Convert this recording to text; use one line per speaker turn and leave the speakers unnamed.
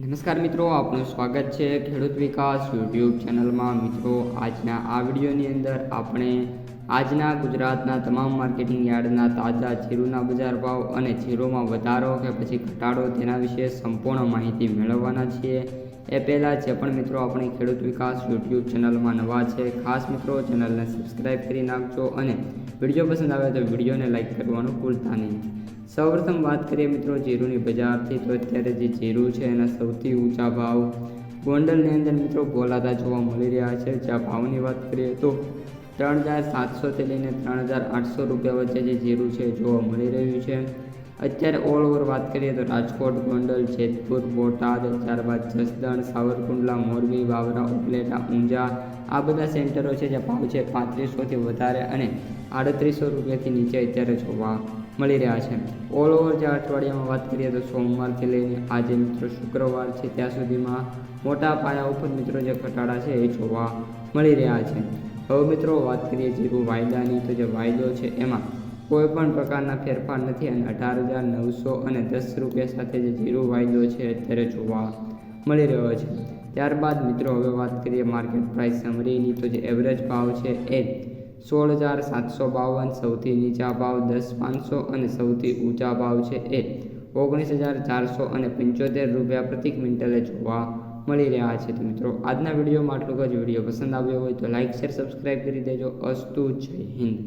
નમસ્કાર મિત્રો, આપનું સ્વાગત છે ખેડૂત વિકાસ યુટ્યુબ ચેનલમાં. મિત્રો, આજના આ વિડીયોની અંદર આપણે આજના ગુજરાતના તમામ માર્કેટિંગ યાર્ડના તાજા જીરુના બજાર ભાવ અને જીરોમાં વધારો કે પછી ઘટાડો તેના વિશે સંપૂર્ણ માહિતી મેળવવાના છીએ. એ પહેલાં જે પણ મિત્રો આપણી ખેડૂત વિકાસ યુટ્યુબ ચેનલમાં નવા છે, ખાસ મિત્રો ચેનલને સબસ્ક્રાઈબ કરી નાખજો અને વીડિયો પસંદ આવે તો વિડીયોને લાઈક કરવાનું ભૂલતા નહીં. સૌપ્રથમ વાત કરીએ મિત્રો જીરુની બજારથી, તો અત્યારે જે જીરું છે, એના સૌથી ઊંચા ભાવ ગોંડલની અંદર મિત્રો બોલાતા જોવા મળી રહ્યા છે. જ્યાં ભાવની વાત કરીએ તો ત્રણ હજાર સાતસોથી લઈને ત્રણ હજાર આઠસો રૂપિયા વચ્ચે જે જીરું છે જોવા મળી રહ્યું છે. અત્યારે ઓલ ઓવર વાત કરીએ તો રાજકોટ, ગોંડલ, જેતપુર, બોટાદ, ત્યારબાદ જસદણ, સાવરકુંડલા, મોરબી, વાવરા, ઉપલેટા, ઊંઝા આ બધા સેન્ટરો છે જે ભાવ છે પાંત્રીસોથી વધારે અને આડત્રીસો રૂપિયાથી નીચે અત્યારે જોવા મળી રહ્યા છે. ઓલ ઓવર જે અઠવાડિયામાં વાત કરીએ તો સોમવારથી લઈને આજે મિત્રો શુક્રવાર છે, ત્યાં સુધીમાં મોટા પાયા ઉપર મિત્રો જે ઘટાડા છે એ જોવા મળી રહ્યા છે. હવે મિત્રો વાત કરીએ જીરું વાયદાની. તો જે વાયદો છે એમાં કોઈ પણ પ્રકારના ફેરફાર નથી અને અઢાર હજાર નવસો અને દસ રૂપિયા સાથે જે ઝીરો વાયદો છે અત્યારે જોવા મળી રહ્યો છે. ત્યારબાદ મિત્રો, હવે વાત કરીએ માર્કેટ પ્રાઇસ સમરીની તો જે એવરેજ ભાવ છે એ સોળ હજાર સાતસો બાવન, સૌથી નીચા ભાવ દસ પાંચસો અને સૌથી ઊંચા ભાવ છે એ ઓગણીસ હજાર ચારસો અને પંચોતેર રૂપિયા પ્રતિ ક્વિન્ટલે જોવા મળી રહ્યા છે. તો મિત્રો, આજના વિડીયોમાં આટલું જ. વીડિયો પસંદ આવ્યો હોય તો લાઇક શેર સબસ્ક્રાઈબ કરી દેજો. અસ્તુ જય હિન્દ.